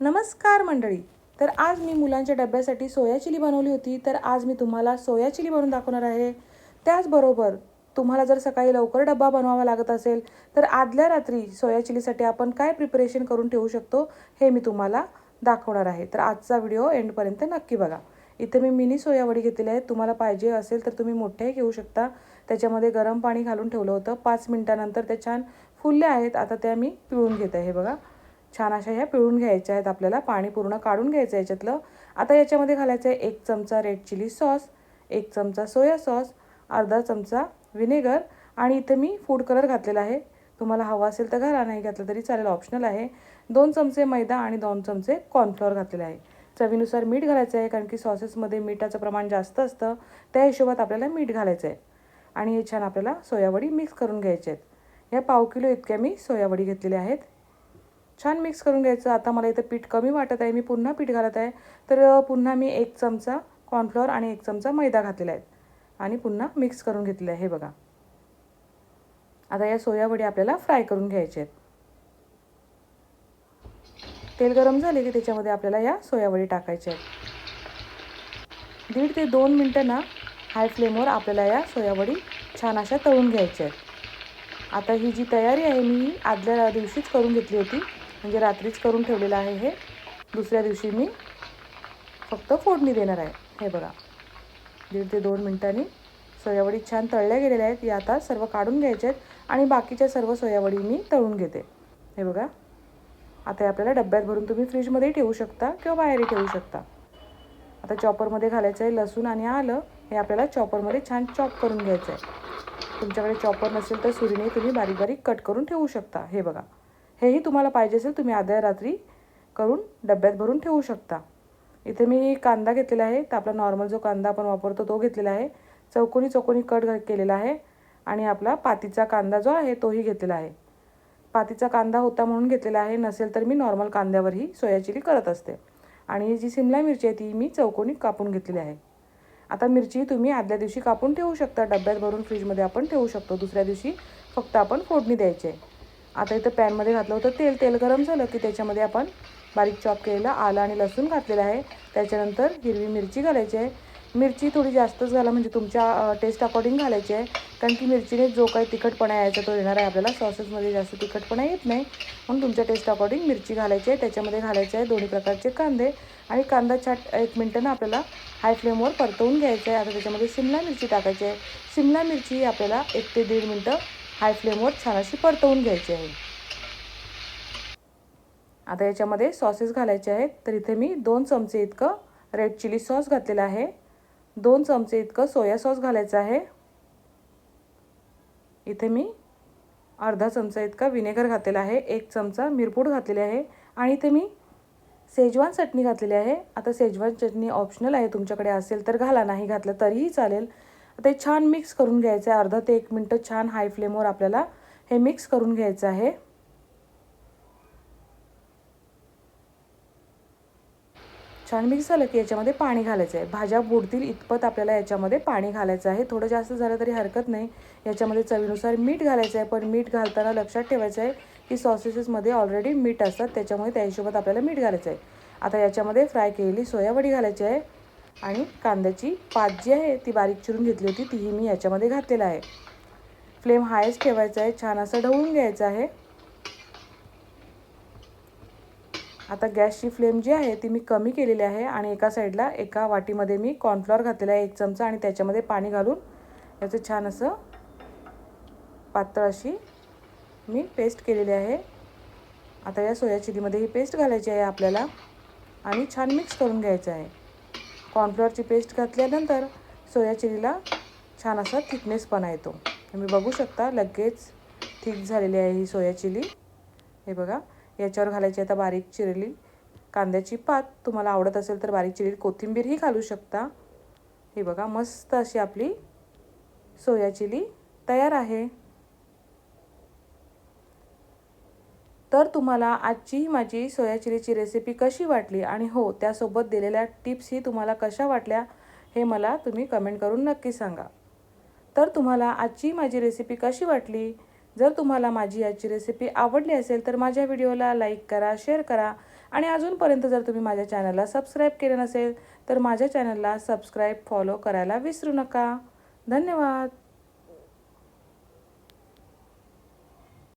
नमस्कार मंडळी. तर आज मी मुलांच्या डब्यासाठी सोया चिली बनवली होती. तर आज मी तुम्हाला सोया चिली बनवून दाखवणार आहे. त्याचबरोबर तुम्हाला जर सकाळी लवकर डब्बा बनवावा लागत असेल तर आदल्या रात्री सोया चिलीसाठी आपण काय प्रिपरेशन करून ठेवू शकतो हे मी तुम्हाला दाखवणार आहे. तर आजचा व्हिडिओ एंडपर्यंत नक्की बघा. इथे मी मिनी सोयावडी घेतलेली आहे. तुम्हाला पाहिजे असेल तर तुम्ही मोठेही घेऊ शकता. त्याच्यामध्ये गरम पाणी घालून ठेवलं होतं. पाच मिनटानंतर त्या छान फुलल्या आहेत. आता त्या मी पिळून घेत आहे हे बघा. छान अशा ह्या पिळून घ्यायच्या आहेत आपल्याला पाणी पूर्ण काढून घ्यायचं आहे याच्यातलं. आता याच्यामध्ये घालायचं आहे एक चमचा रेड चिली सॉस एक चमचा सोया सॉस अर्धा चमचा व्हिनेगर आणि इथं मी फूड कलर घातलेला आहे. तुम्हाला हवा असेल तर घाला नाही घातलं तरी चालेल ऑप्शनल आहे. दोन चमचे मैदा आणि दोन चमचे कॉर्नफ्लॉवर घातलेले आहे. चवीनुसार मीठ घालायचं आहे कारण की सॉसेसमध्ये मिठाचं प्रमाण जास्त असतं. त्या हिशोबात आपल्याला मीठ घालायचं आहे. आणि हे छान आपल्याला सोयावडी मिक्स करून घ्यायचे आहेत. ह्या पाव किलो इतक्या मी सोयावडी घेतलेल्या आहेत. छान मिक्स करून घ्यायचं. आता मला इथं पीठ कमी वाटत आहे. मी पुन्हा पीठ घालत आहे. तर पुन्हा मी एक चमचा कॉर्नफ्लॉवर आणि एक चमचा मैदा घातलेला आहे. आणि पुन्हा मिक्स करून घेतलेलं आहे हे बघा. आता या सोयावडी आपल्याला फ्राय करून घ्यायचे आहेत. तेल गरम झाले की त्याच्यामध्ये आपल्याला या सोयावडी टाकायच्या आहेत. दीड ते दोन मिनटं ना हाय फ्लेमवर आपल्याला या सोयावडी छान अशा तळून घ्यायच्या आहेत. आता ही जी तयारी आहे मी आदल्या दिवशीच करून घेतली होती. म्हणजे रात्रीच करून ठेवलेलं आहे हे. दुसऱ्या दिवशी मी फक्त फोडणी देणार आहे. हे बघा. दीड ते दोन मिनटांनी सोयावडी छान तळल्या गेलेल्या आहेत. या आता सर्व काढून घ्यायच्या आहेत आणि बाकीच्या सर्व सोयावडी मी तळून घेते. हे बघा. आता हे आपल्याला डब्यात भरून तुम्ही फ्रीजमध्ये ठेवू शकता किंवा बाहेरही ठेवू शकता. आता चॉपरमध्ये घालायचं आहे लसूण आणि आलं. हे आपल्याला चॉपरमध्ये छान चॉप करून घ्यायचं आहे. तुमच्याकडे चॉपर नसेल तर सुरीने तुम्ही बारीक बारीक कट करून ठेवू शकता. हे बघा. हेही तुम्हाला पाहिजे असेल तुम्ही आद्या रात्री करून डब्यात भरून ठेवू शकता. इथे मी कांदा घेतलेला आहे तर आपला नॉर्मल जो कांदा आपण वापरतो तो घेतलेला आहे. चौकोनी चौकोनी कट केलेला आहे आणि आपला पातीचा कांदा जो आहे तोही घेतलेला आहे. पातीचा कांदा होता म्हणून घेतलेला आहे नसेल तर मी नॉर्मल कांद्यावरही सोया चिली करत असते. आणि जी सिमला मिरची आहे ती मी चौकोनी कापून घेतलेली आहे. आता मिरची तुम्ही आदल्या दिवशी कापून ठेवू शकता डब्यात भरून फ्रीजमध्ये आपण ठेवू शकतो. दुसऱ्या दिवशी फक्त आपण फोडणी द्यायची आहे. आता इथं पॅनमध्ये घातलं होतं. तेल तेल गरम झालं की त्याच्यामध्ये आपण बारीक चॉप केलेलं आलं आणि लसूण घातलेलं आहे. त्याच्यानंतर हिरवी मिरची घालायची आहे. मिरची थोडी जास्तच घाला म्हणजे तुमच्या टेस्ट अकॉर्डिंग घालायची आहे. कारण की मिरचीने जो काही तिखटपणा यायचा तो येणार आहे आपल्याला. सॉसेसमध्ये जास्त तिखटपणा येत नाही. म्हणून तुमच्या टेस्ट अकॉर्डिंग मिरची घालायची आहे. त्याच्यामध्ये घालायचे आहे दोन्ही प्रकारचे कांदे. आणि कांदा छाट एक मिनटं आपल्याला हाय फ्लेमवर परतवून घ्यायचं आहे. आता त्याच्यामध्ये शिमला मिरची टाकायची आहे. शिमला मिरची आपल्याला एक ते दीड मिनटं हाय फ्लेमवर छान अशी परतवून घ्यायची आहे. आता याच्यामध्ये सॉसेस घालायचे आहेत. तर इथे मी दोन चमचे इतकं रेड चिली सॉस घातलेलं आहे. दोन चमचे इतकं सोया सॉस घालायचं आहे. इथे मी अर्धा चमचा इतका विनेगर घातलेला आहे. एक चमचा मिरपूड घातलेली आहे. आणि इथे मी सेजवान चटणी घातलेली आहे. आता सेजवान चटणी ऑप्शनल आहे. तुमच्याकडे असेल तर घाला. नाही घातलं तरीही चालेल. ते छान मिक्स करून घ्यायचं आहे अर्धा ते एक मिनटं छान हाय फ्लेमवर आपल्याला हे मिक्स करून घ्यायचं आहे. छान मिक्स झालं की याच्यामध्ये पाणी घालायचं आहे भाज्या बुडतील इतपत आपल्याला याच्यामध्ये पाणी घालायचं आहे. थोडं जास्त झालं तरी हरकत नाही. याच्यामध्ये चवीनुसार मीठ घालायचं आहे. पण मीठ घालताना लक्षात ठेवायचं आहे की सॉसेसेसमध्ये ऑलरेडी मीठ असतात. त्याच्यामुळे त्या हिशोबात आपल्याला मीठ घालायचं आहे. आता याच्यामध्ये फ्राय केलेली सोयावडी घालायची आहे. आणि कांद्याची पात जी आहे ती बारीक चिरून घेतली होती तीही मी याच्यामध्ये घातलेला आहे. फ्लेम हायच ठेवायचा आहे छान असं ढवळून घ्यायचं आहे. आता गॅसची फ्लेम जी आहे ती मी कमी केलेली आहे आणि एका साईडला एका वाटीमध्ये मी कॉर्नफ्लॉवर घातलेला आहे एक चमचा आणि त्याच्यामध्ये पाणी घालून याचं छान असं पातळ अशी मी पेस्ट केलेली आहे. आता या सोया चिलीमध्ये ही पेस्ट घालायची आहे आपल्याला आणि छान मिक्स करून घ्यायचं आहे. कॉर्नफ्लोअरची पेस्ट घातल्यानंतर सोया चिलीला छान असा थिकनेसपणा येतो. तुम्ही बघू शकता लगेच थिक झालेली आहे ही सोया चिली. हे बघा याच्यावर घालायची आता बारीक चिरली. कांद्याची पात तुम्हाला आवडत असेल तर बारीक चिरली कोथिंबीरही घालू शकता. हे बघा मस्त अशी आपली सोया चिली तयार आहे. तर तुम्हाला आजची माझी सोया चिलीची रेसिपी कशी वाटली? आणि हो त्यासोबत दिलेल्या टिप्सही तुम्हाला कशा वाटल्या हे मला तुम्ही कमेंट करून नक्की सांगा. तर तुम्हाला आजची माझी रेसिपी कशी वाटली? जर तुम्हाला माझी आजची रेसिपी आवडली असेल तर माझ्या व्हिडिओला लाईक करा शेअर करा. आणि अजूनपर्यंत जर तुम्ही माझ्या चॅनलला सबस्क्राईब केलं नसेल तर माझ्या चॅनलला सबस्क्राईब फॉलो करायला विसरू नका. धन्यवाद!